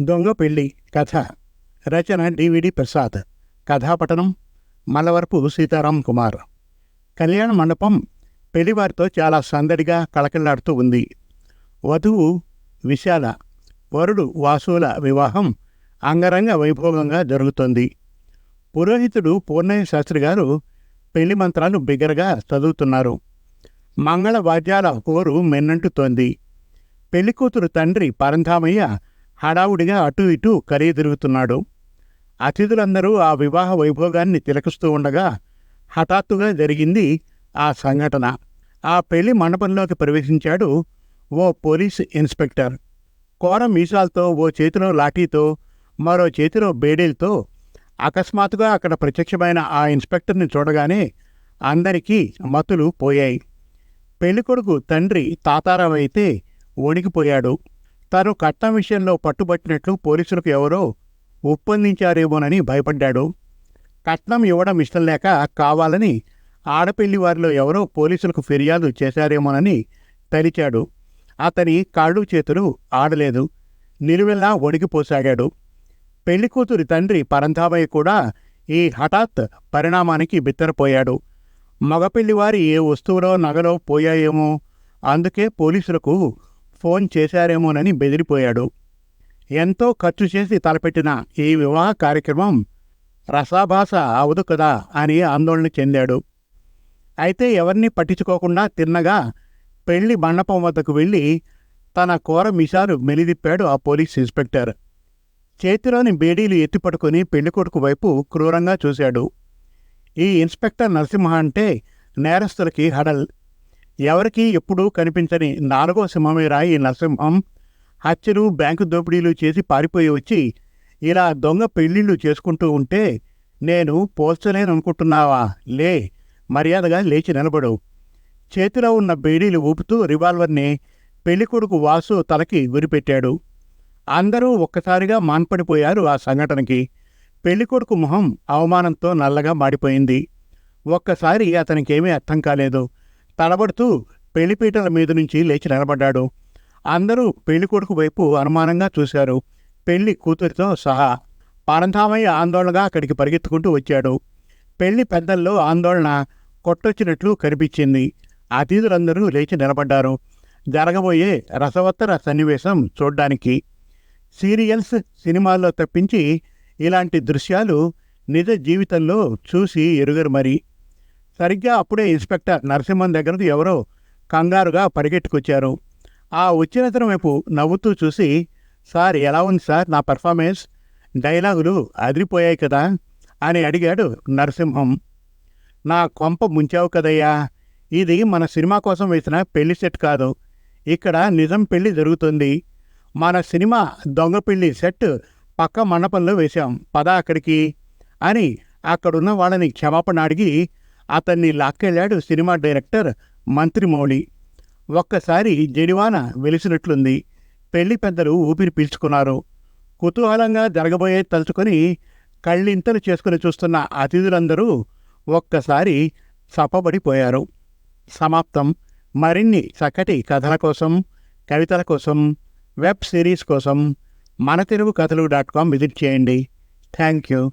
దొంగ పెళ్ళి కథ. రచన డివిడి ప్రసాద్. కథాపఠనం మలవరపు సీతారాం కుమార్. కళ్యాణ మండపం పెళ్ళివారితో చాలా సందడిగా కళకళలాడుతూ ఉంది. వధువు విశాల వరుడు వాసుల వివాహం అంగరంగ వైభోగంగా జరుగుతోంది. పురోహితుడు పూర్ణయ్య శాస్త్రి గారు పెళ్ళి మంత్రాలు బిగ్గరగా చదువుతున్నారు. మంగళ వాద్యాల కోరు మెన్నంటుతోంది. పెళ్ళికూతురు తండ్రి పరంధామయ్య హడావుడిగా అటూ ఇటూ కరిగి తిరుగుతున్నాడు అతిథులందరూ ఆ వివాహ వైభోగాన్ని తిలకిస్తూ ఉండగా హఠాత్తుగా జరిగింది ఆ సంఘటన. ఆ పెళ్ళి మండపంలోకి ప్రవేశించాడు ఓ పోలీస్ ఇన్స్పెక్టర్. కోర మీసాలతో ఓ చేతిలో లాఠీతో మరో చేతిలో బేడీలతో అకస్మాత్తుగా అక్కడ ప్రత్యక్షమైన ఆ ఇన్స్పెక్టర్ని చూడగానే అందరికీ మతులు పోయాయి. పెళ్ళికొడుకు తండ్రి తాతారావు అయితే వణికిపోయాడు. తాను కట్నం విషయంలో పట్టుబట్టినట్లు పోలీసులకు ఎవరో ఒప్పందించారేమోనని భయపడ్డాడు. కట్నం ఇవ్వడం ఇష్టం లేక కావాలని ఆడపిల్లి వారిలో ఎవరో పోలీసులకు ఫిర్యాదు చేశారేమోనని తలిచాడు. అతని కాళ్ళు చేతులు ఆడలేదు. నిలువెల్లా వణికిపోసాగాడు పెళ్ళికూతురి తండ్రి పరంధామయ్య కూడా ఈ హఠాత్ పరిణామానికి బిత్తరపోయాడు. మగపిల్లివారి ఏ వస్తువులో నగలో పోయాయేమో అందుకే పోలీసులకు ఫోన్ చేశారేమోనని బెదిరిపోయాడు. ఎంతో ఖర్చు చేసి తలపెట్టిన ఈ వివాహ కార్యక్రమం రసాభాస అవదు కదా అని ఆందోళన చెందాడు. అయితే ఎవరిని పట్టించుకోకుండా తిన్నగా పెళ్ళి మండపం వద్దకు వెళ్ళి తన కూర మిషాలు మెలిదిప్పాడు ఆ పోలీస్ ఇన్స్పెక్టర్. చేతిలోని బేడీలు ఎత్తిపట్టుకుని పెళ్ళికొడుకు వైపు క్రూరంగా చూశాడు. ఈ ఇన్స్పెక్టర్ నరసింహ అంటే నేరస్తులకి హడల్ ఎవరికీ ఎప్పుడూ కనిపించని నాలుగో సింహమే రాయి నరసింహం హత్యలు బ్యాంకు దోపిడీలు చేసి పారిపోయి వచ్చి ఇలా దొంగ పెళ్ళిళ్ళు చేసుకుంటూ ఉంటే నేను పోల్చలేననుకుంటున్నావా? లే మర్యాదగా లేచి నిలబడు. చేతిలో ఉన్న బేడీలు ఊపుతూ రివాల్వర్ని పెళ్ళికొడుకు వాసు తలకి గురిపెట్టాడు అందరూ ఒక్కసారిగా మాన్పడిపోయారు ఆ సంఘటనకి. పెళ్ళికొడుకు మొహం అవమానంతో నల్లగా మాడిపోయింది. ఒక్కసారి అతనికేమీ అర్థం కాలేదు. తడబడుతూ పెళ్ళిపీటల మీద నుంచి లేచి నిలబడ్డాడు. అందరూ పెళ్ళికొడుకు వైపు అనుమానంగా చూశారు. పెళ్ళి కూతురితో సహా పరంధామయ్య ఆందోళనగా అక్కడికి పరిగెత్తుకుంటూ వచ్చాడు. పెళ్ళి పెద్దల్లో ఆందోళన కొట్టొచ్చినట్లు కనిపించింది. అతిథులందరూ లేచి నిలబడ్డారు. జరగబోయే రసవత్తర సన్నివేశం చూడ్డానికి. సీరియల్స్ సినిమాల్లో తప్పించి ఇలాంటి దృశ్యాలు నిజ జీవితంలో చూసి ఎరుగరు మరి. సరిగ్గా అప్పుడే ఇన్స్పెక్టర్ నరసింహన్ దగ్గరకు ఎవరో కంగారుగా పరిగెట్టుకొచ్చారు. ఆ వచ్చినతరం వైపు నవ్వుతూ చూసి సార్ ఎలా ఉంది సార్ నా పర్ఫార్మెన్స్? డైలాగులు అదిరిపోయాయి కదా? అని అడిగాడు నరసింహం. నా కొంప ముంచావు కదయ్యా. ఇది మన సినిమా కోసం వేసిన పెళ్ళి సెట్ కాదు. ఇక్కడ నిజం పెళ్ళి జరుగుతుంది. మన సినిమా దొంగ పెళ్ళి సెట్ పక్క మండపంలో వేశాం. పద అక్కడికి అని అక్కడున్న వాళ్ళని క్షమాపణ అడిగి అతన్ని లాక్కెళ్ళాడు సినిమా డైరెక్టర్ మంత్రి మౌళి ఒక్కసారి జడివాన వెలిసినట్లుంది. పెళ్ళి పెద్దలు ఊపిరి పీల్చుకున్నారు. కుతూహలంగా జరగబోయే తలుచుకొని కళ్ళింతలు చేసుకుని చూస్తున్న అతిథులందరూ ఒక్కసారి చప్పబడిపోయారు సమాప్తం. మరిన్ని చక్కటి కథల కోసం కవితల కోసం వెబ్ సిరీస్ కోసం మన తెలుగు కథలు డాట్ కామ్ విజిట్ చేయండి. Thank you.